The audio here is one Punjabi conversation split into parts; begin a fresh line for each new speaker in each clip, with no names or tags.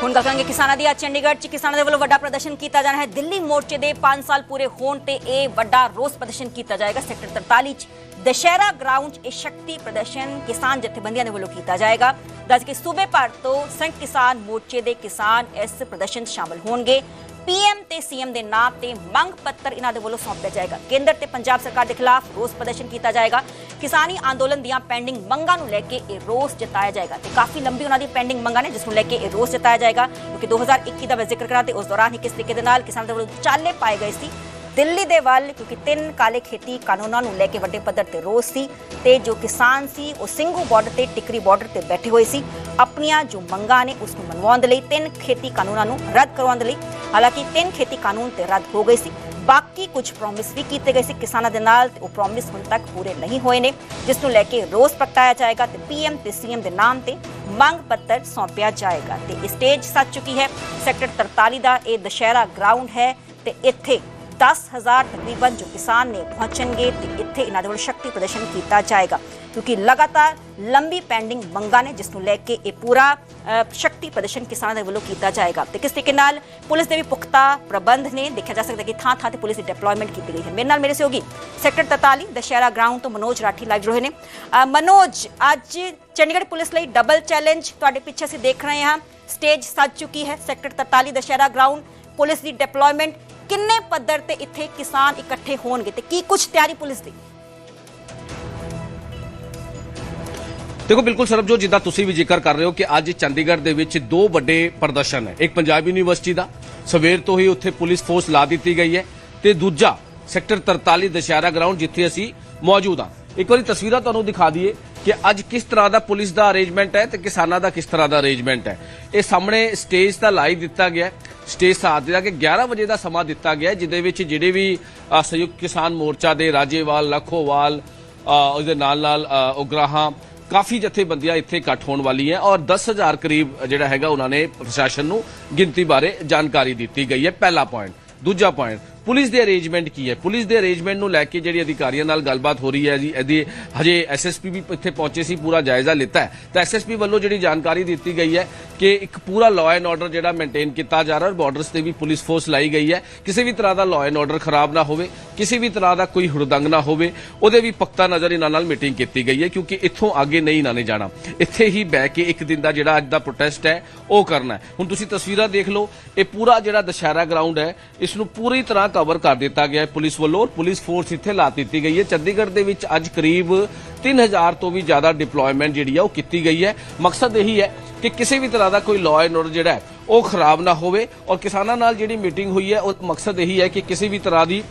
ਹੁਣ ਗੱਲ ਕਿਸਾਨਾਂ ਦੀ ਅੱਜ ਚੰਡੀਗੜ੍ਹ 'ਚ ਕਿਸਾਨਾਂ ਦੇ ਵੱਲੋਂ ਵੱਡਾ ਪ੍ਰਦਰਸ਼ਨ ਕੀਤਾ ਜਾਣਾ ਹੈ। ਦਿੱਲੀ ਮੋਰਚੇ ਦੇ 5 ਸਾਲ ਪੂਰੇ ਹੋਣ ਤੇ ਇਹ ਵੱਡਾ ਰੋਸ ਪ੍ਰਦਰਸ਼ਨ ਕੀਤਾ ਜਾਏਗਾ। ਸੈਕਟਰ 43 'ਚ ਦਸ਼ਹਿਰਾ ਗਰਾਊਂਡ 'ਚ ਇਹ ਸ਼ਕਤੀ ਪ੍ਰਦਰਸ਼ਨ ਕਿਸਾਨ ਜਥੇਬੰਦੀਆਂ ਦੇ ਵੱਲੋਂ ਕੀਤਾ ਜਾਏਗਾ। ਦੱਸ ਕੇ ਸੂਬੇ ਭਰ ਤੋਂ ਸੰਘ ਕਿਸਾਨ ਮੋਰਚੇ ਦੇ ਕਿਸਾਨ ਇਸ ਪ੍ਰਦਰਸ਼ਨ 'ਚ ਸ਼ਾਮਲ ਹੋਣਗੇ। ਪੀਐਮ ਤੇ ਸੀਐਮ ਦੇ ਨਾਮ ਤੇ ਮੰਗ ਪੱਤਰ ਇਹਨਾਂ ਦੇ ਵੱਲੋਂ ਸੌਂਪਿਆ ਜਾਏਗਾ। ਕੇਂਦਰ ਤੇ ਪੰਜਾਬ ਸਰਕਾਰ ਦੇ ਖਿਲਾਫ ਰੋਸ ਪ੍ਰਦਰਸ਼ਨ ਕੀਤਾ ਜਾਏਗਾ। ਕਿਸਾਨੀ ਅੰਦੋਲਨ ਦੀਆਂ ਪੈਂਡਿੰਗ ਮੰਗਾਂ ਨੂੰ ਲੈ ਕੇ ਇਹ ਰੋਸ ਜਤਾਇਆ ਜਾਏਗਾ ਤੇ ਕਾਫੀ ਲੰਬੀ ਉਹਨਾਂ ਦੀ ਪੈਂਡਿੰਗ ਮੰਗਾਂ ਨੇ, ਜਿਸ ਨੂੰ ਲੈ ਕੇ ਇਹ ਰੋਸ ਜਤਾਇਆ ਜਾਏਗਾ, ਕਿਉਂਕਿ 2021 ਦਾ ਮੈਂ ਜ਼ਿਕਰ ਕਰਾਂ ਤੇ ਉਸ ਦੌਰਾਨ ਹੀ ਕਿਸ ਤਰੀਕੇ ਦੇ ਨਾਲ ਕਿਸਾਨਾਂ ਦੇ ਵੱਲੋਂ ਚਾਲੇ ਪਾਏ ਗਏ ਸੀ ਦਿੱਲੀ ਦੇ ਵੱਲ, ਕਿਉਂਕਿ ਤਿੰਨ ਕਾਲੇ ਖੇਤੀ ਕਾਨੂੰਨਾਂ ਨੂੰ ਲੈ ਕੇ ਵੱਡੇ ਪੱਧਰ ਤੇ ਰੋਸ ਸੀ ਤੇ ਜੋ ਕਿਸਾਨ ਸੀ, ਉਹ ਸਿੰਘੂ ਬਾਰਡਰ ਤੇ, ਟਿਕਰੀ ਬਾਰਡਰ ਤੇ ਬੈਠੇ ਹੋਏ ਸੀ। ਆਪਣੀਆਂ ਜੋ ਮੰਗਾਂ ਨੇ, ਉਸ ਨੂੰ ਮਨਵਾਉਣ ਦੇ ਲਈ ਤਿੰਨ ਖੇਤੀ ਕਾਨੂੰਨਾਂ ਨੂੰ ਰੱਦ ਕਰਵਾਉਣ ਦੇ ਲਈ, ਹਾਲਾਂਕਿ ਤਿੰਨ ਖੇਤੀ ਕਾਨੂੰਨ ਤੇ ਰੱਦ ਹੋ ਗਏ ਸੀ। ਬਾਕੀ ਕੁਝ ਪ੍ਰੋਮਿਸ ਵੀ ਕੀਤੇ ਗਏ ਸੀ ਕਿਸਾਨਾਂ ਦੇ ਨਾਲ ਤੇ ਉਹ ਪ੍ਰੋਮਿਸ ਹੁਣ ਤੱਕ ਪੂਰੇ ਨਹੀਂ ਹੋਏ ਨੇ, ਜਿਸ ਨੂੰ ਲੈ ਕੇ ਰੋਸ ਪ੍ਰਗਟਾਇਆ ਜਾਏਗਾ ਤੇ ਪੀਐਮ ਤੇ ਸੀਐਮ ਦੇ ਨਾਮ ਤੇ ਮੰਗ ਪੱਤਰ ਸੌਂਪਿਆ ਜਾਏਗਾ। ਤੇ ਇਹ ਸਟੇਜ ਸੱਜ ਚੁੱਕੀ ਹੈ। ਸੈਕਟਰ 43 ਦਾ ਇਹ ਦੁਸ਼ਹਿਰਾ ਗਰਾਊਂਡ ਹੈ ਤੇ ਇੱਥੇ 10000 ਤਕਰੀਬਨ ਜੋ ਕਿਸਾਨ ਨੇ ਪਹੁੰਚਣਗੇ ਤੇ ਇੱਥੇ ਇਹਨਾਂ ਦੇ ਵੱਲੋਂ ਸ਼ਕਤੀ ਪ੍ਰਦਰਸ਼ਨ ਕੀਤਾ ਜਾਏਗਾ ਕਿਉਂਕਿ ਲਗਾਤਾਰ ਲੰਬੀ ਪੈਂਡਿੰਗ ਮੰਗਾਂ ਨੇ ਜਿਸ ਨੂੰ ਲੈ ਕੇ ਇਹ ਪੂਰਾ ਅ, ਸ਼ਕਤੀ ਪ੍ਰਦਰਸ਼ਨ ਕਿਸਾਨਾਂ ਦੇ ਵੱਲੋਂ ਕੀਤਾ ਜਾਏਗਾ ਤੇ ਕਿਸ ਤਰੀਕੇ ਨਾਲ ਪੁਲਿਸ ਦੇ ਵੀ ਪੁਖਤਾ ਪ੍ਰਬੰਧ ਨੇ ਦੇਖਿਆ ਜਾ ਸਕਦਾ ਹੈ ਕਿ ਥਾਂ ਥਾਂ ਤੇ ਪੁਲਿਸ ਦੀ ਡਿਪਲੋਇਮੈਂਟ ਕੀਤੀ ਗਈ ਹੈ ਮੇਰੇ ਨਾਲ ਮੇਰੇ ਸਹਿਯੋਗੀ ਸੈਕਟਰ 43 ਦਸ਼ਹਿਰਾ ਗਰਾਊਂਡ ਤੋਂ ਮਨੋਜ ਰਾਠੀ ਲਾਈਵ ਰਹੇ ਨੇ ਅ, ਮਨੋਜ ਅੱਜ ਚੰਡੀਗੜ੍ਹ ਪੁਲਿਸ ਲਈ ਡਬਲ ਚੈਲੰਜ ਤੁਹਾਡੇ ਪਿੱਛੇ ਅਸੀਂ ਦੇਖ ਰਹੇ ਹਾਂ ਸਟੇਜ ਸੱਜ ਚੁੱਕੀ ਹੈ ਸੈਕਟਰ 43 ਦਸ਼ਹਿਰਾ ਗਰਾਊਂਡ ਪੁਲਿਸ ਦੀ ਡਿਪਲੋਇਮੈਂਟ ਕਿੰਨੇ ਪੱਧਰ ਤੇ ਇੱਥੇ ਕਿਸਾਨ ਇਕੱਠੇ ਹੋਣਗੇ ਤੇ ਕੀ ਕੁਝ ਤਿਆਰੀ ਪੁਲਿਸ ਦੀ?
ਦੇਖੋ, ਬਿਲਕੁਲ ਸਰਬਜੋਤ, ਜਿੱਦਾਂ ਤੁਸੀਂ ਵੀ ਜ਼ਿਕਰ ਕਰ ਰਹੇ ਹੋ ਕਿ ਅੱਜ ਚੰਡੀਗੜ੍ਹ ਦੇ ਵਿੱਚ ਦੋ ਵੱਡੇ ਪ੍ਰਦਰਸ਼ਨ ਹੈ। ਇੱਕ ਪੰਜਾਬ ਯੂਨੀਵਰਸਿਟੀ ਦਾ, ਸਵੇਰ ਤੋਂ ਹੀ ਉੱਥੇ ਪੁਲਿਸ ਫੋਰਸ ਲਾ ਦਿੱਤੀ ਗਈ ਹੈ ਤੇ ਦੂਜਾ ਸੈਕਟਰ 43 ਦਸ਼ਹਿਰਾ ਗਰਾਊਂਡ ਜਿੱਥੇ ਅਸੀਂ ਮੌਜੂਦ ਹਾਂ। ਇੱਕ ਵਾਰੀ ਤਸਵੀਰਾਂ ਤੁਹਾਨੂੰ ਦਿਖਾ ਦਈਏ ਕਿ ਅੱਜ ਕਿਸ ਤਰ੍ਹਾਂ ਦਾ ਪੁਲਿਸ ਦਾ ਅਰੇਂਜਮੈਂਟ ਹੈ ਤੇ ਕਿਸਾਨਾਂ ਦਾ ਕਿਸ ਤਰ੍ਹਾਂ ਦਾ ਅਰੇਂਜਮੈਂਟ ਹੈ। ਇਹ ਸਾਹਮਣੇ ਸਟੇਜ ਤਾਂ ਲਾਈ ਦਿੱਤਾ ਗਿਆ ਹੈ। ਸਟੇਜ ਸਾਥ ਦਿੱਤਾ ਕਿ 11 ਵਜੇ ਦਾ ਸਮਾਂ ਦਿੱਤਾ ਗਿਆ ਹੈ, ਜਿਹਦੇ ਵਿੱਚ ਜਿਹੜੇ ਵੀ ਸੰਯੁਕਤ ਕਿਸਾਨ ਮੋਰਚਾ ਦੇ ਰਾਜੇਵਾਲ ਲਖੋਵਾਲ ਅ, ਉਹਦੇ ਨਾਲ ਨਾਲ ਉਗਰਾਹਾਂ ਕਾਫੀ ਜਥੇਬੰਦੀਆਂ ਇੱਥੇ ਇਕੱਠ ਹੋਣ ਵਾਲੀ ਹੈ ਔਰ 10000 ਕਰੀਬ ਜਿਹੜਾ ਹੈਗਾ ਉਹਨਾਂ ਨੇ ਪ੍ਰਸ਼ਾਸਨ ਨੂੰ ਗਿਣਤੀ ਬਾਰੇ ਜਾਣਕਾਰੀ ਦਿੱਤੀ ਗਈ ਹੈ। ਪਹਿਲਾ ਪੁਆਇੰਟ ਦੂਜਾ ਪੁਆਇੰਟ ਪੁਲਿਸ ਦੇ ਅਰੇਂਜਮੈਂਟ ਕੀ ਹੈ? ਪੁਲਿਸ ਦੇ ਅਰੇਂਜਮੈਂਟ ਨੂੰ ਲੈ ਕੇ ਜਿਹੜੀ ਅਧਿਕਾਰੀਆਂ ਨਾਲ ਗੱਲਬਾਤ ਹੋ ਰਹੀ ਹੈ ਜੀ, ਇਹਦੀ ਹਜੇ ਐਸਐਸਪੀ ਵੀ ਇੱਥੇ ਪਹੁੰਚੇ ਸੀ, ਪੂਰਾ ਜਾਇਜ਼ਾ ਲਿੱਤਾ ਹੈ। ਤਾਂ ਐਸਐਸਪੀ ਵੱਲੋਂ ਜਿਹੜੀ ਜਾਣਕਾਰੀ ਦਿੱਤੀ ਗਈ ਹੈ ਕਿ ਇੱਕ ਪੂਰਾ ਲਾਅ ਐਂਡ ਆਰਡਰ ਜਿਹੜਾ ਮੇਨਟੇਨ ਕੀਤਾ ਜਾ ਰਿਹਾ ਔਰ ਬਾਰਡਰਸ ਤੇ ਵੀ ਪੁਲਿਸ ਫੋਰਸ ਲਾਈ ਗਈ ਹੈ। ਕਿਸੇ ਵੀ ਤਰ੍ਹਾਂ ਦਾ ਲਾਅ ਐਂਡ ਆਰਡਰ ਖਰਾਬ ਨਾ ਹੋਵੇ, ਕਿਸੇ ਵੀ ਤਰ੍ਹਾਂ ਦਾ ਕੋਈ ਹੁੜਦੰਗ ਨਾ ਹੋਵੇ, ਉਹਦੇ ਵੀ ਪੱਕਾ ਨਜ਼ਰ ਇਹਨਾਂ ਨਾਲ ਮੀਟਿੰਗ ਕੀਤੀ ਗਈ ਹੈ ਕਿਉਂਕਿ ਇੱਥੋਂ ਅੱਗੇ ਨਹੀਂ ਇਹਨਾਂ ਨੇ ਜਾਣਾ। ਇੱਥੇ ਹੀ ਬਹਿ ਕੇ ਇੱਕ ਦਿਨ ਦਾ ਜਿਹੜਾ ਅੱਜ ਦਾ ਪ੍ਰੋਟੈਸਟ ਹੈ, ਉਹ ਕਰਨਾ ਹੈ। ਹੁਣ ਤੁਸੀਂ ਤਸਵੀਰਾਂ ਦੇਖ ਲਓ, ਇਹ ਪੂਰਾ ਜਿਹੜਾ ਦਸ਼ਹਿਰਾ ਗਰਾਊਂਡ ਹੈ, ਇਸ ਨੂੰ ਪੂਰੀ ਤਰ੍ਹਾਂ ਕਵਰ ਕਰ ਦਿੱਤਾ ਗਿਆ ਹੈ ਪੁਲਿਸ ਵੱਲੋਂ। ਔਰ ਪੁਲਿਸ ਫੋਰਸ ਇੱਥੇ ਲਾ ਦਿੱਤੀ ਗਈ ਹੈ। ਚੰਡੀਗੜ੍ਹ ਦੇ ਵਿੱਚ ਅੱਜ ਕਰੀਬ 3000 ਤੋਂ ਵੀ ਜ਼ਿਆਦਾ ਡਿਪਲੋਇਮੈਂਟ ਜਿਹੜੀ ਆ ਉਹ ਕੀਤੀ ਗਈ ਹੈ। ਮਕਸਦ ਇਹੀ ਹੈ ਕਿ ਕਿਸੇ ਵੀ ਤਰ੍ਹਾਂ ਦਾ ਕੋਈ ਲਾਅ ਐਂਡ ਆਰਡਰ ਜਿਹੜਾ ਹੈ, ਉਹ ਖਰਾਬ ਨਾ ਹੋਵੇ ਔਰ ਕਿਸਾਨਾਂ ਨਾਲ ਜਿਹੜੀ ਮੀਟਿੰਗ ਹੋਈ ਹੈ, ਉਹ ਮਕਸਦ ਇਹੀ ਹੈ ਕਿ ਕਿਸੇ ਵੀ ਤਰ੍ਹਾਂ ਦੀ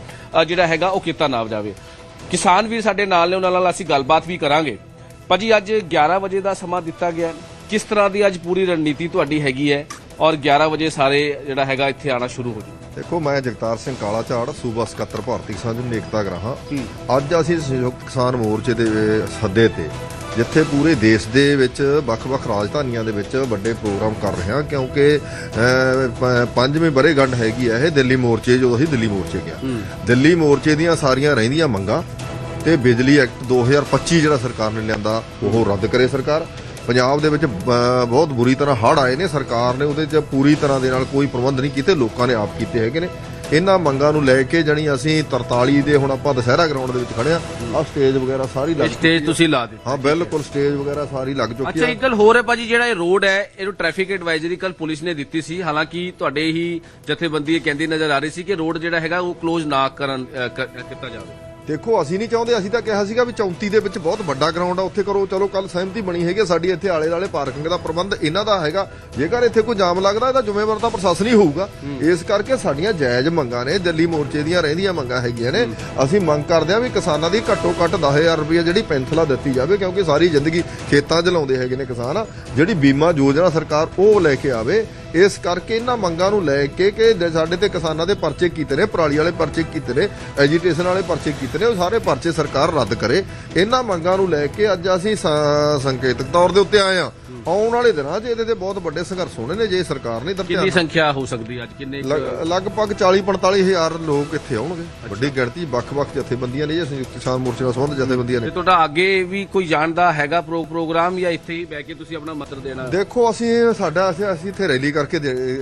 ਜਿਹੜਾ ਹੈਗਾ, ਉਹ ਕੀਤਾ ਨਾ ਜਾਵੇ। ਕਿਸਾਨ ਵੀ ਸਾਡੇ ਨਾਲ ਨੇ, ਉਹਨਾਂ ਨਾਲ ਅਸੀਂ ਗੱਲਬਾਤ ਵੀ ਕਰਾਂਗੇ। ਭਾਜੀ, ਅੱਜ 11 ਵਜੇ ਦਾ ਸਮਾਂ ਦਿੱਤਾ ਗਿਆ। ਕਿਸ ਤਰ੍ਹਾਂ ਦੀ ਅੱਜ ਪੂਰੀ ਰਣਨੀਤੀ ਤੁਹਾਡੀ ਹੈਗੀ ਹੈ? ਔਰ 11 ਵਜੇ ਸਾਰੇ ਜਿਹੜਾ ਹੈਗਾ ਇੱਥੇ ਆਣਾ ਸ਼ੁਰੂ ਹੋ ਜਾਊ।
ਦੇਖੋ ਮੈਂ ਜਗਤਾਰ ਸਿੰਘ ਕਾਲਾ ਝਾੜ ਸੂਬਾ ਸਕੱਤਰ ਭਾਰਤੀ ਕਿਸਾਨ ਯੂਨੀਅਨ ਏਕਤਾ ਗਰਾਹਾਂ। ਅੱਜ ਅਸੀਂ ਸੰਯੁਕਤ ਕਿਸਾਨ ਮੋਰਚੇ ਦੇ ਸੱਦੇ ਤੇ ਜਿੱਥੇ ਪੂਰੇ ਦੇਸ਼ ਦੇ ਵਿੱਚ ਵੱਖ-ਵੱਖ ਰਾਜਧਾਨੀਆਂ ਦੇ ਵਿੱਚ ਵੱਡੇ ਪ੍ਰੋਗਰਾਮ ਕਰ ਰਹੇ ਹਾਂ ਕਿਉਂਕਿ ਪੰਜਵੀਂ ਬਰੇਗੰਢ ਹੈਗੀ ਹੈ ਇਹ ਦਿੱਲੀ ਮੋਰਚੇ ਜਦੋਂ ਅਸੀਂ ਦਿੱਲੀ ਮੋਰਚੇ ਗਿਆ। ਦਿੱਲੀ ਮੋਰਚੇ ਦੀਆਂ ਸਾਰੀਆਂ ਰਹਿੰਦੀਆਂ ਮੰਗਾਂ ਤੇ ਬਿਜਲੀ ਐਕਟ 2025 ਜਿਹੜਾ ਸਰਕਾਰ ਨੇ ਲਿਆਂਦਾ ਉਹ ਰੱਦ ਕਰੇ ਸਰਕਾਰ। ਪੰਜਾਬ ਦੇ ਵਿੱਚ ਬਹੁਤ ਬੁਰੀ ਤਰ੍ਹਾਂ ਹੜ੍ਹ ਆਏ ਨੇ ਸਰਕਾਰ ਨੇ ਉਹਦੇ 'ਚ ਪੂਰੀ ਤਰ੍ਹਾਂ ਦੇ ਨਾਲ ਕੋਈ ਪ੍ਰਬੰਧ ਨਹੀਂ ਕੀਤੇ ਲੋਕਾਂ ਨੇ ਆਪ ਕੀਤੇ ਹੈਗੇ ਨੇ। ਇਹਨਾਂ ਮੰਗਾਂ ਨੂੰ ਲੈ ਕੇ ਜਣੀ ਅਸੀਂ 43 ਦੇ ਹੁਣ ਆਪਾਂ ਦੁਸਹਿਰਾ ਗਰਾਊਂਡ ਦੇ ਵਿੱਚ ਖੜੇ ਆ ਆ ਸਟੇਜ ਵਗੈਰਾ ਸਾਰੀ ਲੱਗ
ਸਟੇਜ ਤੁਸੀਂ ਲਾ ਦਿੱਤੀ
ਹਾਂ ਬਿਲਕੁਲ ਸਟੇਜ ਵਗੈਰਾ ਸਾਰੀ ਲੱਗ ਚੁੱਕੀ
ਅੱਛਾ
ਆ
ਇੱਕ ਗੱਲ ਹੋਰ ਹੈ ਭਾਜੀ ਜਿਹੜਾ ਇਹ ਰੋਡ ਹੈ ਇਹਨੂੰ ਟ੍ਰੈਫਿਕ ਐਡਵਾਈਜ਼ਰੀ ਕੱਲ ਪੁਲਿਸ ਨੇ ਦਿੱਤੀ ਸੀ। ਹਾਲਾਂਕਿ ਤੁਹਾਡੇ ਹੀ ਜਥੇਬੰਦੀ ਇਹ ਕਹਿੰਦੀ ਨਜ਼ਰ ਆ ਰਹੀ ਸੀ ਕਿ ਰੋਡ ਜਿਹੜਾ ਹੈਗਾ ਉਹ ਕਲੋਜ਼ ਨਾ ਕਰਨ ਕੀਤਾ ਜਾਵੇ।
ਦੇਖੋ ਅਸੀਂ ਨਹੀਂ ਚਾਹੁੰਦੇ ਅਸੀਂ ਤਾਂ ਕਿਹਾ ਸੀਗਾ ਵੀ 34 ਦੇ ਵਿੱਚ ਬਹੁਤ ਵੱਡਾ ਗਰਾਊਂਡ ਆ ਉੱਥੇ ਕਰੋ ਚਲੋ ਕੱਲ ਸਹਿਮਤੀ ਬਣੀ ਹੈਗੀ ਆ, ਸਾਡੀ ਇੱਥੇ ਆਲੇ ਦੁਆਲੇ ਪਾਰਕਿੰਗ ਦਾ ਪ੍ਰਬੰਧ ਇਹਨਾਂ ਦਾ ਹੈਗਾ। ਜੇਕਰ ਇੱਥੇ ਕੋਈ ਜਾਮ ਲੱਗਦਾ ਇਹਦਾ ਜ਼ਿੰਮੇਵਾਰ ਤਾਂ ਪ੍ਰਸ਼ਾਸਨ ਹੀ ਹੋਊਗਾ। ਇਸ ਕਰਕੇ ਸਾਡੀਆਂ ਜਾਇਜ਼ ਮੰਗਾਂ ਨੇ ਦਿੱਲੀ ਮੋਰਚੇ ਦੀਆਂ ਰਹਿੰਦੀਆਂ ਮੰਗਾਂ ਹੈਗੀਆਂ ਨੇ। ਅਸੀਂ ਮੰਗ ਕਰਦੇ ਹਾਂ ਵੀ ਕਿਸਾਨਾਂ ਦੀ ਘੱਟੋ ਘੱਟ 10000 ਰੁਪਏ ਜਿਹੜੀ ਪੈਨਸ਼ਲਾ ਦਿੱਤੀ ਜਾਵੇ ਕਿਉਂਕਿ ਸਾਰੀ ਜ਼ਿੰਦਗੀ ਖੇਤਾਂ 'ਚ ਲਾਉਂਦੇ ਹੈਗੇ ਨੇ ਕਿਸਾਨ। ਜਿਹੜੀ ਬੀਮਾ ਯੋਜਨਾ ਸਰਕਾਰ ਉਹ ਲੈ ਕੇ ਆਵੇ ਇਸ ਕਰਕੇ ਇਹਨਾਂ ਮੰਗਾਂ ਨੂੰ ਲੈ ਕੇ ਕਿ ਜੇ ਸਾਡੇ ਤੇ ਕਿਸਾਨਾਂ ਦੇ ਪਰਚੇ ਕੀਤੇ ਨੇ, ਪਰਾਲੀ ਵਾਲੇ ਪਰਚੇ ਕੀਤੇ ਨੇ ਐਜੀਟੇਸ਼ਨ ਵਾਲੇ ਪਰਚੇ ਕੀਤੇ ਨੇ, ਉਹ ਸਾਰੇ ਪਰਚੇ ਸਰਕਾਰ ਰੱਦ ਕਰੇ। ਇਹਨਾਂ ਮੰਗਾਂ ਨੂੰ ਲੈ ਕੇ ਅੱਜ ਅਸੀਂ ਸੰਕੇਤਕ ਤੌਰ ਦੇ ਉੱਤੇ ਆਏ ਆ ਆਉਣ ਵਾਲੇ ਦਿਨਾਂ 'ਚ ਇਹਦੇ ਤੇ ਬਹੁਤ ਵੱਡੇ ਸੰਘਰਸ਼ ਹੋਣੇ ਨੇ ਜੇ ਸਰਕਾਰ ਨਹੀਂ
ਕਿੰਨੀ
ਦਰਜਾ
ਸੰਖਿਆ ਹੋ ਸਕਦੀ ਹੈ ਅੱਜ? ਕਿੰਨੇ
ਲਗਭਗ 40 45 ਹਜ਼ਾਰ ਲੋਕ ਇੱਥੇ ਆਉਣਗੇ। ਵੱਡੀ ਗਿਣਤੀ ਵੱਖ-ਵੱਖ ਜਥੇਬੰਦੀਆਂ ਨੇ ਜਾਂ ਸੰਯੁਕਤ ਕਿਸਾਨ ਮੋਰਚੇ ਨਾਲ ਸੰਬੰਧ ਜਥੇਬੰਦੀਆਂ
ਤੇ
ਨੇ
ਤੁਹਾਡਾ ਅੱਗੇ ਵੀ ਕੋਈ ਜਾਣਦਾ ਹੈਗਾ ਪ੍ਰੋ- ਪ੍ਰੋਗਰਾਮ ਜਾਂ ਇੱਥੇ ਹੀ ਬਹਿ ਕੇ ਤੁਸੀਂ ਆਪਣਾ ਮਤਰ ਦੇਣਾ?
ਦੇਖੋ ਅਸੀਂ ਸਾਡਾ ਅਸੀਂ ਇੱਥੇ ਰੈਲੀ ਕਰਕੇ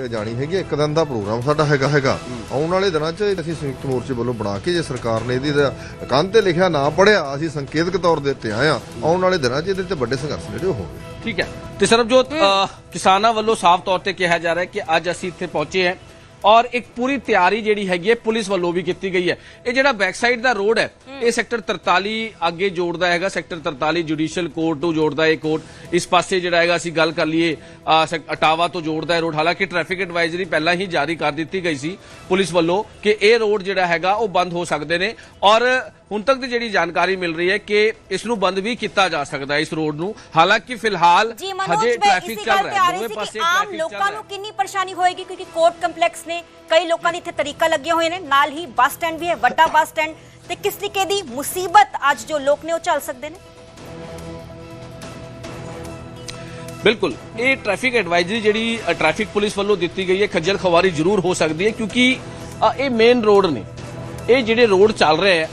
ਜਾਣੀ ਹੈਗੀ। ਇੱਕ ਦਿਨ ਦਾ ਪ੍ਰੋਗਰਾਮ ਸਾਡਾ ਹੈਗਾ ਹੈਗਾ। ਆਉਣ ਵਾਲੇ ਦਿਨਾਂ 'ਚ ਅਸੀਂ ਸੰਯੁਕਤ ਮੋਰਚੇ ਵੱਲੋਂ ਬਣਾ ਕੇ ਜੇ ਸਰਕਾਰ ਨੇ ਇਹਦੀ ਕੰਨ ਤੇ ਲਿਖਿਆ ਨਾ ਪੜਿਆ ਅਸੀਂ ਸੰਕੇਤਕ ਤੌਰ ਦੇ ਉੱਤੇ ਆਏ ਆ ਆਉਣ ਵਾਲੇ ਦਿਨਾਂ 'ਚ ਇਹਦੇ ਤੇ ਵੱਡੇ ਸੰਘਰਸ਼ ਜਿਹੜੇ ਹੋਣਗੇ।
ਠੀਕ ਹੈ। ਤੇ ਸਰਬਜੋਤ ਕਿਸਾਨਾਂ ਵੱਲੋਂ ਸਾਫ਼ ਤੌਰ ਤੇ ਕਿਹਾ ਜਾ ਰਿਹਾ ਹੈ ਕਿ ਅੱਜ ਅਸੀਂ ਇੱਥੇ ਪਹੁੰਚੇ ਹਾਂ ਔਰ ਇੱਕ ਪੂਰੀ ਤਿਆਰੀ ਜਿਹੜੀ ਹੈਗੀ ਹੈ ਪੁਲਿਸ ਵੱਲੋਂ ਵੀ ਕੀਤੀ ਗਈ ਹੈ। ਇਹ ਜਿਹੜਾ ਬੈਕ ਸਾਈਡ ਦਾ ਰੋਡ ਹੈ ਇਹ ਸੈਕਟਰ 43 ਅੱਗੇ ਜੋੜਦਾ ਹੈਗਾ ਸੈਕਟਰ 43 ਜੁਡੀਸ਼ੀਅਲ ਕੋਰਟ ਨੂੰ ਜੋੜਦਾ ਹੈ ਇਹ ਕੋਰਟ ਇਸ ਪਾਸੇ ਜਿਹੜਾ ਹੈਗਾ ਅਸੀਂ ਗੱਲ ਕਰ ਲਈਏ ਅਟਾਵਾ ਤੋਂ ਜੋੜਦਾ ਹੈ ਰੋਡ ਹਾਲਾਂਕਿ ਟ੍ਰੈਫਿਕ ਐਡਵਾਈਜ਼ਰੀ ਪਹਿਲਾਂ ਹੀ ਜਾਰੀ ਕਰ ਦਿੱਤੀ ਗਈ ਸੀ ਪੁਲਿਸ ਵੱਲੋਂ ਕਿ ਇਹ ਰੋਡ ਜਿਹੜਾ ਹੈਗਾ ਉਹ ਬੰਦ ਹੋ ਸਕਦੇ ਨੇ ਔਰ ਹੁਣ ਤੱਕ ਦੀ ਜਿਹੜੀ ਜਾਣਕਾਰੀ ਮਿਲ ਰਹੀ ਹੈ ਕਿ ਇਸ ਨੂੰ ਬੰਦ ਵੀ ਕੀਤਾ ਜਾ ਸਕਦਾ ਹੈ ਇਸ ਰੋਡ ਨੂੰ। ਹਾਲਾਂਕਿ ਫਿਲਹਾਲ ਹਜੇ ਟ੍ਰੈਫਿਕ ਚੱਲ ਰਿਹਾ ਹੈ। ਦੋਵੇਂ ਪਾਸੇ
ਆਮ ਲੋਕਾਂ ਨੂੰ ਕਿੰਨੀ ਪਰੇਸ਼ਾਨੀ ਹੋਏਗੀ ਕਿਉਂਕਿ ਕੋਰਟ ਕੰਪਲੈਕਸ ਨੇ ਕਈ ਲੋਕਾਂ ਦੀ ਇੱਥੇ ਤਰੀਕਾ ਲੱਗੀਆਂ ਹੋਏ ਨੇ। ਨਾਲ ਹੀ ਬੱਸ ਸਟੈਂਡ ਵੀ ਹੈ ਵੱਡਾ ਬੱਸ ਸਟੈਂਡ। ਤੇ ਕਿਸ ਤਰੀਕੇ ਦੀ ਮੁਸੀਬਤ ਅੱਜ ਜੋ ਲੋਕ ਨੇ ਉਹ ਚੱਲ ਸਕਦੇ ਨੇ?
ਬਿਲਕੁਲ। ਇਹ ਟ੍ਰੈਫਿਕ ਐਡਵਾਈਜ਼ਰੀ ਜਿਹੜੀ ਟ੍ਰੈਫਿਕ ਪੁਲਿਸ ਵੱਲੋਂ ਦਿੱਤੀ ਗਈ ਹੈ ਖੱਜਲ ਖਵਾਰੀ ਜ਼ਰੂਰ ਹੋ ਸਕਦੀ ਹੈ ਕਿਉਂਕਿ ਇਹ ਮੇਨ ਰੋਡ ਨੇ। ਇਹ ਜਿਹੜੇ ਰੋਡ ਚੱਲ ਰਹੇ ਹੈ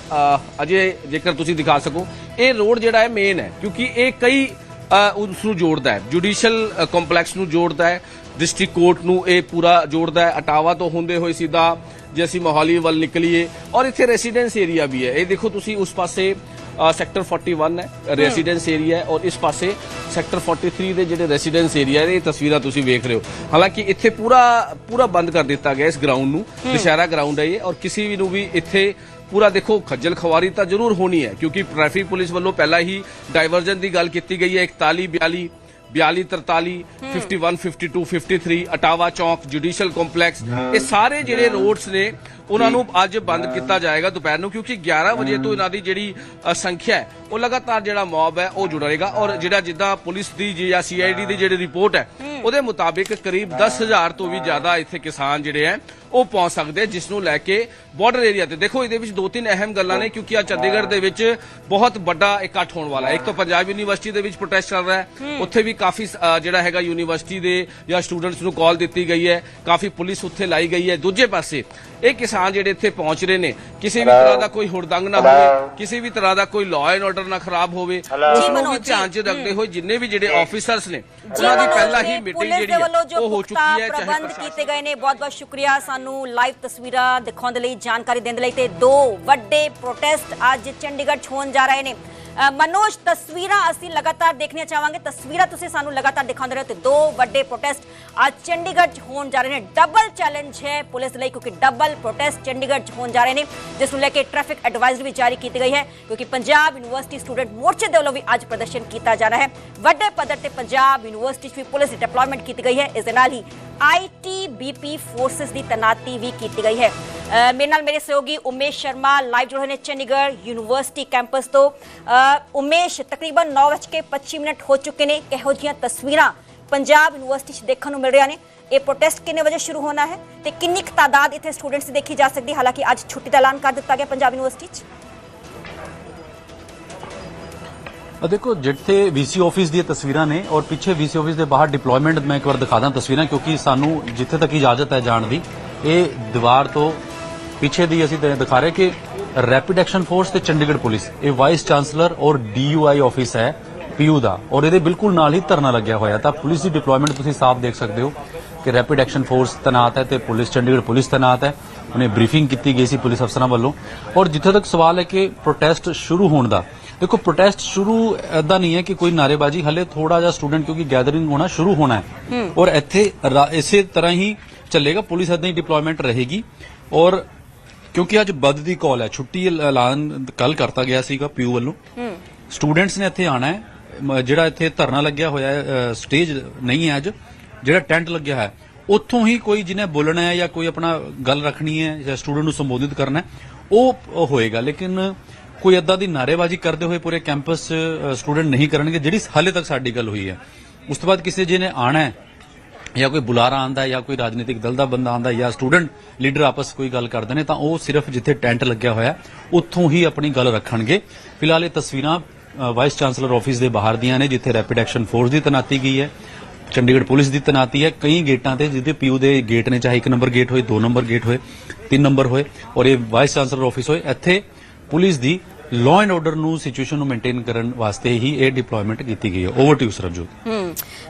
ਅਜੇ ਜੇਕਰ ਤੁਸੀਂ ਦਿਖਾ ਸਕੋ ਇਹ ਰੋਡ ਜਿਹੜਾ ਹੈ ਮੇਨ ਹੈ ਕਿਉਂਕਿ ਇਹ ਕਈ ਅ, ਉਸ ਨੂੰ ਜੋੜਦਾ ਹੈ। ਜੁਡੀਸ਼ੀਅਲ ਕੰਪਲੈਕਸ ਨੂੰ ਜੋੜਦਾ ਹੈ ਡਿਸਟ੍ਰਿਕਟ ਕੋਰਟ ਨੂੰ ਇਹ ਪੂਰਾ ਜੋੜਦਾ ਹੈ। ਅਟਾਵਾ ਤੋਂ ਹੁੰਦੇ ਹੋਏ ਸਿੱਧਾ ਜੇ ਅਸੀਂ ਮੋਹਾਲੀ ਵੱਲ ਨਿਕਲੀਏ ਔਰ ਇੱਥੇ ਰੈਸੀਡੈਂਸ ਏਰੀਆ ਵੀ ਹੈ। ਇਹ ਦੇਖੋ ਤੁਸੀਂ ਉਸ ਪਾਸੇ ਸੈਕਟਰ 41 ਹੈ ਰੈਜ਼ੀਡੈਂਸ ਏਰੀਆ ਹੈ ਔਰ ਇਸ ਪਾਸੇ ਸੈਕਟਰ 43 ਦੇ ਜਿਹੜੇ ਰੈਜ਼ੀਡੈਂਸ ਏਰੀਆ ਨੇ ਇਹ ਤਸਵੀਰਾਂ ਤੁਸੀਂ ਵੇਖ ਰਹੇ ਹੋ। ਹਾਲਾਂਕਿ ਇੱਥੇ ਪੂਰਾ ਪੂਰਾ ਬੰਦ ਕਰ ਦਿੱਤਾ ਗਿਆ ਇਸ ਗਰਾਊਂਡ ਨੂੰ ਦੁਸ਼ਹਿਰਾ ਗਰਾਊਂਡ ਹੈ ਇਹ ਔਰ ਕਿਸੇ ਵੀ ਨੂੰ ਵੀ ਇੱਥੇ ਪੂਰਾ ਦੇਖੋ ਖੱਜਲ ਖਵਾਰੀ ਤਾਂ ਜ਼ਰੂਰ ਹੋਣੀ ਹੈ ਕਿਉਂਕਿ ਟ੍ਰੈਫਿਕ ਪੁਲਿਸ ਵੱਲੋਂ ਪਹਿਲਾਂ ਹੀ ਡਾਈਵਰਜਨ ਦੀ ਗੱਲ ਕੀਤੀ ਗਈ ਹੈ 41 42 42 43 51 52 53 ਅਟਾਵਾ ਚੌਕ ਜੁਡੀਸ਼ੀਅਲ ਕੰਪਲੈਕਸ ਇਹ ਸਾਰੇ ਜਿਹੜੇ ਰੋਡਸ ਨੇ ਉਹਨਾਂ ਨੂੰ ਅੱਜ ਬੰਦ ਕੀਤਾ ਜਾਏਗਾ ਦੁਪਹਿਰ ਨੂੰ ਕਿਉਂਕਿ 11 ਵਜੇ ਤੋਂ ਇਹਨਾਂ ਦੀ ਜਿਹੜੀ ਸੰਖਿਆ ਹੈ ਉਹ ਲਗਾਤਾਰ ਜਿਹੜਾ ਮੌਬ ਹੈ ਉਹ ਜੁੜ ਰਹੇਗਾ। ਔਰ ਜਿਹੜਾ ਜਿੱਦਾਂ ਪੁਲਿਸ ਦੀ ਜੀ ਜਾਂ ਸੀਆਈਡੀ ਦੀ ਜਿਹੜੀ ਰਿਪੋਰਟ ਹੈ ਉਹਦੇ ਮੁਤਾਬਿਕ ਕਰੀਬ 10000 ਤੋਂ ਵੀ ਜ਼ਿਆਦਾ ਇੱਥੇ ਕਿਸਾਨ ਜਿਹੜੇ ਹੈ ਉਹ ਪਹੁੰਚ ਸਕਦੇ ਜਿਸ ਨੂੰ ਲੈ ਕੇ ਬਾਰਡਰ ਏਰੀਆ ਤੇ। ਦੇਖੋ ਇਹਦੇ ਵਿੱਚ ਦੋ ਤਿੰਨ ਅਹਿਮ ਗੱਲਾਂ ਨੇ ਕਿਉਂਕਿ ਆ ਚੰਡੀਗੜ੍ਹ ਦੇ ਵਿੱਚ ਬਹੁਤ ਵੱਡਾ ਇਕੱਠ ਹੋਣ ਵਾਲਾ ਹੈ। ਇੱਕ ਤਾਂ ਪੰਜਾਬ ਯੂਨੀਵਰਸਿਟੀ ਦੇ ਵਿੱਚ ਪ੍ਰੋਟੈਸਟ ਚੱਲ ਰਿਹਾ ਹੈ। ਉੱਥੇ ਵੀ ਕਾਫੀ ਜਿਹੜਾ ਹੈਗਾ ਯੂਨੀਵਰਸਿਟੀ ਦੇ ਜਾਂ ਸਟੂਡੈਂਟਸ ਨੂੰ ਕਾਲ ਦਿੱਤੀ ਗਈ ਹੈ। ਕਾਫੀ ਪੁਲਿਸ ਉੱਥੇ ਲਾਈ ਗਈ ਹੈ। ਦੂਜੇ ਪਾਸੇ ਇਹ ਕਿਸਾਨ ਜਿਹੜੇ ਇੱਥੇ ਪਹੁੰਚ ਰਹੇ ਨੇ ਕਿਸੇ ਵੀ ਤਰ੍ਹਾਂ ਦਾ ਕੋਈ ਹੁੜਦੰਗ ਨਾ ਹੋਵੇ ਕਿਸੇ ਵੀ ਤਰ੍ਹਾਂ ਦਾ ਕੋਈ ਲਾਅ ਐਂਡ ਆਰਡਰ ਨਾ ਖਰਾਬ ਹੋਵੇ ਉਸ ਨੂੰ ਵੀ। ਧਿਆਨ 'ਚ ਰੱਖਦੇ ਹੋਏ ਜਿੰਨੇ ਵੀ ਜਿਹੜੇ ਆਫੀਸਰਸ ਨੇ ਉਹਨਾਂ ਦੀ ਪਹਿਲਾਂ ਹੀ ਮੀਟਿੰਗ ਜਿਹੜੀ ਉਹ ਹੋ ਚੁੱਕੀ ਹੈ ਚਾਹੇ
ਪ੍ਰਬੰਧ ਕੀਤੇ ਗਏ ਨੇ ਬਹੁਤ ਬਹੁਤ ਸ਼ੁਕਰੀਆ। ਸਾਨੂੰ ਲਾਈਵ ਤਸਵੀਰਾਂ ਦਿਖਾਉਣ ਦੇ ਲਈ, ਜਾਣਕਾਰੀ ਦੇਣ ਦੇ ਲਈ ਤੇ ਦੋ ਵੱਡੇ ਪ੍ਰੋਟੈਸਟ ਅੱਜ ਚੰਡੀਗੜ੍ਹ 'ਚ ਹੋਣ ਜਾ ਰਹੇ ਨੇ। ਮਨੋਜ, ਤਸਵੀਰਾਂ ਅਸੀਂ ਲਗਾਤਾਰ ਦੇਖਣੀਆਂ ਚਾਹਾਂਗੇ। ਤਸਵੀਰਾਂ ਤੁਸੀਂ ਸਾਨੂੰ ਲਗਾਤਾਰ ਦਿਖਾਉਂਦੇ ਰਹੋ ਤੇ ਦੋ ਵੱਡੇ ਪ੍ਰੋਟੈਸਟ ਅੱਜ ਚੰਡੀਗੜ੍ਹ 'ਚ ਹੋਣ ਜਾ ਰਹੇ ਨੇ। ਡਬਲ ਚੈਲੰਜ ਹੈ ਪੁਲਿਸ ਲਈ ਕਿਉਂਕਿ ਡਬਲ ਪ੍ਰੋਟੈਸਟ ਚੰਡੀਗੜ੍ਹ 'ਚ ਹੋਣ ਜਾ ਰਹੇ ਨੇ, ਜਿਸ ਨੂੰ ਲੈ ਕੇ ਟ੍ਰੈਫਿਕ ਐਡਵਾਈਜ਼ਰੀ ਵੀ ਜਾਰੀ ਕੀਤੀ ਗਈ ਹੈ, ਕਿਉਂਕਿ ਪੰਜਾਬ ਯੂਨੀਵਰਸਿਟੀ ਸਟੂਡੈਂਟ ਮੋਰਚੇ ਦੇ ਵੱਲੋਂ ਵੀ ਅੱਜ ਪ੍ਰਦਰਸ਼ਨ ਕੀਤਾ ਜਾ ਰਿਹਾ ਹੈ। ਵੱਡੇ ਪੱਧਰ ਤੇ ਪੰਜਾਬ ਯੂਨੀਵਰਸਿਟੀ 'ਚ ਵੀ ਪੁਲਿਸ ਦੀ ਡਿਪਲੋਇਮੈਂਟ ਕੀਤੀ ਗਈ ਹੈ। ਇਸ ਦੇ ਨਾਲ ਹੀ ਆਈਟੀਬੀਪੀ ਫੋਰਸਸ ਦੀ ਤੈਨਾਤੀ ਵੀ ਕੀਤੀ ਗਈ ਹੈ। ਮੇਰੇ ਨਾਲ ਮੇਰੇ ਸਹਿਯੋਗੀ ਉਮੇਸ਼ ਸ਼ਰਮਾ ਲਾਈਵ ਜੁੜੇ ਹੋਏ ਨੇ ਚੰਡੀਗੜ੍ਹ ਯੂਨੀਵਰਸਿਟੀ ਕੈਂਪਸ ਤੋਂ। ਉਮੇਸ਼, ਤਕਰੀਬਨ 9:25 ਮਿੰਟ ਹੋ ਚੁੱਕੇ ਨੇ। ਕਿਹੋ ਜਿਹੀਆਂ ਤਸਵੀਰਾਂ ਪੰਜਾਬ ਯੂਨੀਵਰਸਿਟੀ 'ਚ ਦੇਖਣ ਨੂੰ ਮਿਲ ਰਹੀਆਂ ਨੇ? ਇਹ ਪ੍ਰੋਟੈਸਟ ਕਿੰਨੇ ਵਜੇ ਸ਼ੁਰੂ ਹੋਣਾ ਹੈ ਤੇ ਕਿੰਨੀ ਕੁ ਤਾਦਾਦ ਇੱਥੇ ਸਟੂਡੈਂਟਸ ਦੀ ਦੇਖੀ ਜਾ ਸਕਦੀ ਹੈ? ਹਾਲਾਂਕਿ ਅੱਜ ਛੁੱਟੀ ਦਾ ਐਲਾਨ ਕਰ ਦਿੱਤਾ ਗਿਆ ਪੰਜਾਬ ਯੂਨੀਵਰਸਿਟੀ 'ਚ।
ਦੇਖੋ, ਜਿੱਥੇ ਵੀਸੀ ਆਫਿਸ ਦੀਆਂ ਤਸਵੀਰਾਂ ਨੇ ਔਰ ਪਿੱਛੇ ਵੀਸੀ ਆਫਿਸ ਦੇ ਬਾਹਰ ਡਿਪਲੋਇਮੈਂਟ ਮੈਂ ਇੱਕ ਵਾਰ ਦਿਖਾ ਦਾਂ ਤਸਵੀਰਾਂ ਕਿਉਂਕਿ ਸਾਨੂੰ ਜਿੱਥੇ ਤੱਕ ਇਜਾਜ਼ਤ ਹੈ ਜਾਣ ਦੀ, ਇਹ ਦੀਵਾਰ ਤੋਂ ਪਿੱਛੇ ਦੀ ਅਸੀਂ ਦਿਖਾ ਰਹੇ ਕਿ ਰੈਪਿਡ ਐਕਸ਼ਨ ਫੋਰਸ ਤੇ ਚੰਡੀਗੜ੍ਹ ਪੁਲਿਸ ਇਹ ਵਾਈਸ ਚਾਂਸਲਰ ਔਰ ਡੀਯੂਆਈ ਆਫਿਸ ਹੈ ਪੀਯੂ ਦਾ ਔਰ ਇਹਦੇ ਬਿਲਕੁਲ ਨਾਲ ਹੀ ਧਰਨਾ ਲੱਗਿਆ ਹੋਇਆ ਤਾਂ ਪੁਲਿਸ ਦੀ ਡਿਪਲੋਇਮੈਂਟ ਤੁਸੀਂ ਸਾਫ਼ ਦੇਖ ਸਕਦੇ ਹੋ ਕਿ ਰੈਪਿਡ ਐਕਸ਼ਨ ਫੋਰਸ ਤੈਨਾਤ ਹੈ ਤੇ ਪੁਲਿਸ ਚੰਡੀਗੜ੍ਹ ਪੁਲਿਸ ਤੈਨਾਤ ਹੈ। ਉਹਨੇ ਬਰੀਫਿੰਗ ਕੀਤੀ ਗਈ ਸੀ ਪੁਲਿਸ ਅਫਸਰਾਂ ਵੱਲੋਂ ਔਰ ਜਿੱਥੇ ਤੱਕ ਸਵਾਲ ਹੈ ਕਿ ਪ੍ਰੋਟੈਸਟ ਸ਼ੁਰੂ ਹੋਣ ਦਾ ਦੇਖੋ ਪ੍ਰੋਟੈਸਟ ਸ਼ੁਰੂ ਐਦਾਂ ਨਹੀਂ ਹੈ ਕਿ ਕੋਈ ਨਾਰੇਬਾਜ਼ੀ ਹਲੇ ਥੋੜਾ ਜਿਹਾ ਸਟੂਡੈਂਟ ਕਿਉਂਕਿ ਗੈਦਰਿੰਗ ਹੋਣਾ ਸ਼ੁਰੂ ਹੋਣਾ ਹੈ। ਔਰ ਇੱਥੇ ਇਸੇ ਤਰ੍ਹਾਂ ਹੀ ਚੱਲੇਗਾ ਪੁਲਿਸ ਐਦਾਂ ਹੀ ਡਿਪਲੋਇਮੈਂਟ ਰਹੇਗੀ ਔਰ ਕਿਉਂਕਿ ਅੱਜ ਬੱਦ ਦੀ ਕਾਲ ਹੈ। ਛੁੱਟੀ ਐਲਾਨ ਕੱਲ ਕਰਤਾ ਗਿਆ ਸੀਗਾ ਪੀਯੂ ਵੱਲੋਂ। ਸਟੂਡੈਂਟਸ ਨੇ ਇੱਥੇ ਆਣਾ ਹੈ। ਜਿਹੜਾ ਇੱਥੇ ਧਰਨਾ ਲੱਗਿਆ ਹੋਇਆ ਹੈ ਸਟੇਜ ਨਹੀਂ ਹੈ ਅੱਜ। ਜਿਹੜਾ ਟੈਂਟ ਲੱਗਿਆ ਹੈ। ਉੱਥੋਂ ਹੀ ਕੋਈ ਜਿਹਨੇ ਬੋਲਣਾ ਹੈ ਜਾਂ ਕੋਈ ਆਪਣਾ ਗੱਲ ਰੱਖਣੀ ਹੈ ਜਾਂ ਸਟੂਡੈਂਟ ਨੂੰ ਸੰਬੋਧਿਤ ਕਰਨਾ ਹੈ ਉਹ ਹੋਏਗਾ। ਲੇਕਿਨ ਕੋਈ ਏਦਾਂ ਦੀ ਨਾਰੇਬਾਜ਼ੀ ਕਰਦੇ ਹੋਏ ਪੂਰੇ ਕੈਂਪਸ ਸਟੂਡੈਂਟ ਨਹੀਂ ਕਰਨਗੇ ਜਿਹੜੀ ਹਾਲੇ ਤੱਕ ਸਾਡੀ ਗੱਲ ਹੋਈ ਹੈ। ਉਸ ਤੋਂ ਬਾਅਦ ਕਿਸੇ ਜਿਹਨੇ ਆਣਾ ਹੈ ਜਾਂ ਕੋਈ ਬੁਲਾਰਾ ਆਂਦਾ ਜਾਂ ਕੋਈ ਰਾਜਨੀਤਿਕ ਦਲ ਦਾ ਬੰਦਾ ਆਂਦਾ ਜਾਂ ਸਟੂਡੈਂਟ, ਲੀਡਰ ਆਪਸ ਕੋਈ ਗੱਲ ਕਰਦੇ ਨੇ, ਤਾਂ ਉਹ ਸਿਰਫ ਜਿੱਥੇ ਟੈਂਟ ਲੱਗਿਆ ਹੋਇਆ, ਉੱਥੋਂ ਹੀ ਆਪਣੀ ਗੱਲ ਰੱਖਣਗੇ। ਫਿਲਹਾਲ ਇਹ ਤਸਵੀਰਾਂ ਵਾਈਸ ਚਾਂਸਲਰ ਆਫਿਸ ਦੇ ਬਾਹਰ ਦੀਆਂ ਨੇ, ਜਿੱਥੇ ਰੈਪਿਡ ਐਕਸ਼ਨ ਫੋਰਸ ਦੀ ਤੈਨਾਤੀ ਗਈ ਹੈ, ਚੰਡੀਗੜ੍ਹ ਪੁਲਿਸ ਦੀ ਤੈਨਾਤੀ ਹੈ। ਕਈ ਗੇਟਾਂ ਤੇ ਜਿਹਦੇ ਪੀਯੂ ਦੇ ਗੇਟ ਨੇ, ਚਾਹੇ ਇੱਕ ਨੰਬਰ ਗੇਟ ਹੋਏ, ਦੋ ਨੰਬਰ ਗੇਟ ਹੋਏ, ਤਿੰਨ ਨੰਬਰ ਹੋਏ, ਔਰ ਇਹ ਵਾਈਸ ਚਾਂਸਲਰ ਆਫਿਸ ਹੋਏ, ਇੱਥੇ ਪੁਲਿਸ ਦੀ ਲਾਅ ਐਂਡ ਆਰਡਰ ਨੂੰ ਸਿਚੁਏਸ਼ਨ ਨੂੰ ਮੇਨਟੇਨ ਕਰਨ ਵਾਸਤੇ ਹੀ ਇਹ ਡਿਪਲੋਇਮੈਂਟ ਕੀਤੀ ਗਈ ਹੈ। ਓਵਰ ਟੂ ਸਰਬਜੋਤ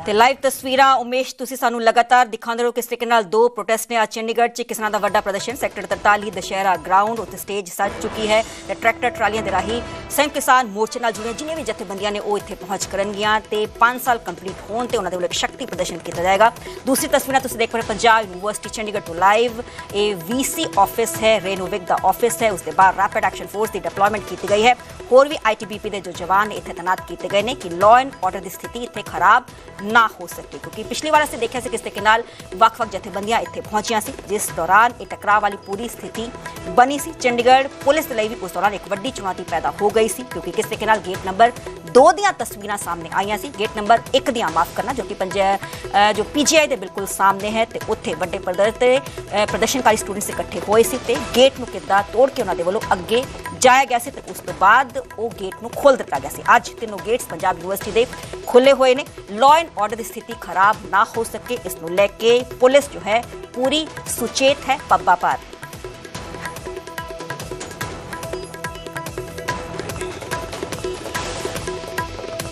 ਤੇ ਲਾਈਵ ਤਸਵੀਰਾਂ, ਉਮੇਸ਼, ਤੁਸੀਂ ਸਾਨੂੰ ਲਗਾਤਾਰ ਦਿਖਾਉਂਦੇ ਰਹੋ ਕਿਸ ਤਰੀਕੇ ਨਾਲ ਦੋ ਪ੍ਰੋਟੈਸਟ ਨੇ ਅੱਜ ਚੰਡੀਗੜ੍ਹ 'ਚ ਕਿਸਾਨਾਂ ਦਾ ਵੱਡਾ ਪ੍ਰਦਰਸ਼ਨ ਸੈਕਟਰ 43 ਦਸ਼ਹਿਰਾ ਗਰਾਊਂਡ ਉੱਤੇ ਸਟੇਜ ਸੱਜ ਚੁੱਕੀ ਹੈ ਤੇ ਟਰੈਕਟਰ ਟਰਾਲੀਆਂ ਦੇ ਰਾਹੀਂ ਸੰਯੁਕਤ ਕਿਸਾਨ ਮੋਰਚੇ ਨਾਲ ਜੁੜੀਆਂ ਜਿੰਨੇ ਵੀ ਜਥੇਬੰਦੀਆਂ ਨੇ ਉਹ ਇੱਥੇ ਪਹੁੰਚ ਕਰਨਗੀਆਂ ਤੇ 5 ਸਾਲ ਕੰਪਲੀਟ ਹੋਣ ਤੇ ਉਹਨਾਂ ਦੇ ਵੱਲੋਂ ਇੱਕ ਸ਼ਕਤੀ ਪ੍ਰਦਰਸ਼ਨ ਕੀਤਾ ਜਾਏਗਾ ਦੂਸਰੀ ਤਸਵੀਰਾਂ ਤੁਸੀਂ ਦੇਖ ਰਹੇ ਹੋ ਪੰਜਾਬ ਯੂਨੀਵਰਸਿਟੀ ਚੰਡੀਗੜ੍ਹ ਤੋਂ ਲਾਈਵ ਇਹ ਵੀਸੀ ਆਫਿਸ ਹੈ ਰੇਨੋਵਿਕ ਦਾ ਆਫਿਸ ਹੈ ਉਸ ਦੇ ਬਾਹਰ ਰੈਪਿਡ ਐਕਸ਼ਨ ਫੋਰਸ ਦੀ ਡਿਪਲੋਇਮੈਂਟ ਕੀਤੀ ਗਈ ਹੈ ਹੋਰ ਵੀ ਆਈਟੀਬੀਪੀ ਦੇ ਜੋ ਜਵਾਨ ਇੱਥੇ ਤੈਨਾਤ ਕੀਤੇ ਗਏ ਨੇ ਕਿ ਲਾਅ ਐਂਡ ਆਰਡਰ ਦੀ ਸਥਿਤੀ ਇੱਥੇ ਖਰਾਬ ਨਾ ਹੋ ਸਕੇ ਕਿਉਂਕਿ ਪਿਛਲੀ ਵਾਰ ਅਸੀਂ ਦੇਖਿਆ ਸੀ ਕਿਸ ਤਰੀਕੇ ਨਾਲ ਵੱਖ-ਵੱਖ ਜਥੇਬੰਦੀਆਂ ਇੱਥੇ ਪਹੁੰਚੀਆਂ ਸੀ ਜਿਸ ਦੌਰਾਨ ਇਹ ਟਕਰਾਅ ਵਾਲੀ ਪੂਰੀ ਸਥਿਤੀ ਬਣੀ ਸੀ ਚੰਡੀਗੜ੍ਹ ਪੁਲਿਸ ਦੇ ਲਈ ਵੀ ਉਸ ਦੌਰਾਨ ਇੱਕ ਵੱਡੀ ਚੁਣੌਤੀ ਪੈਦਾ ਹੋ ਗਈ ਸੀ ਕਿਉਂਕਿ ਕਿਸ ਤਰੀਕੇ ਨਾਲ ਗੇਟ ਨੰਬਰ 2 ਦੀਆਂ ਤਸਵੀਰਾਂ ਸਾਹਮਣੇ ਆਈਆਂ ਸੀ। ਗੇਟ ਨੰਬਰ 1 ਦੀਆਂ ਮਾਫ ਕਰਨਾ ਜੋ ਕਿ ਪੰਜ ਅ, ਜੋ ਪੀਜੀਆਈ ਦੇ ਬਿਲਕੁਲ ਸਾਹਮਣੇ ਹੈ ਤੇ ਉੱਥੇ ਵੱਡੇ ਪੱਧਰ ਤੇ ਪ੍ਰਦਰਸ਼ਨਕਾਰੀ ਸਟੂਡੈਂਟਸ ਇਕੱਠੇ ਹੋਏ ਸੀ ਤੇ ਗੇਟ ਨੂੰ ਕਿੱਦਾਂ ਤੋੜ ਕੇ ਉਹਨਾਂ ਦੇ ਵੱਲੋਂ ਅੱਗੇ ਜਾਇਆ ਗਿਆ ਸੀ ਤੇ ਉਸ ਤੋਂ ਬਾਅਦ ਉਹ ਗੇਟ ਨੂੰ ਖੋਲ ਦਿੱਤਾ ਗਿਆ ਸੀ। ਅੱਜ ਤਿੰਨੋਂ ਗੇਟਸ ਪੰਜਾਬ ਯੂਨੀਵਰਸਿਟੀ ਦੇ ਖੁੱਲੇ ਹੋਏ ਨੇ। ਲਾਅ ਐਂਡ ਆਰਡਰ ਦੀ ਸਥਿਤੀ ਖਰਾਬ ਨਾ ਹੋ ਸਕੇ ਇਸ ਨੂੰ ਲੈ ਕੇ ਪੁਲਿਸ ਜੋ ਹੈ ਪੂਰੀ ਸੁਚੇਤ ਹੈ। ਪੱਬਾ ਪਰ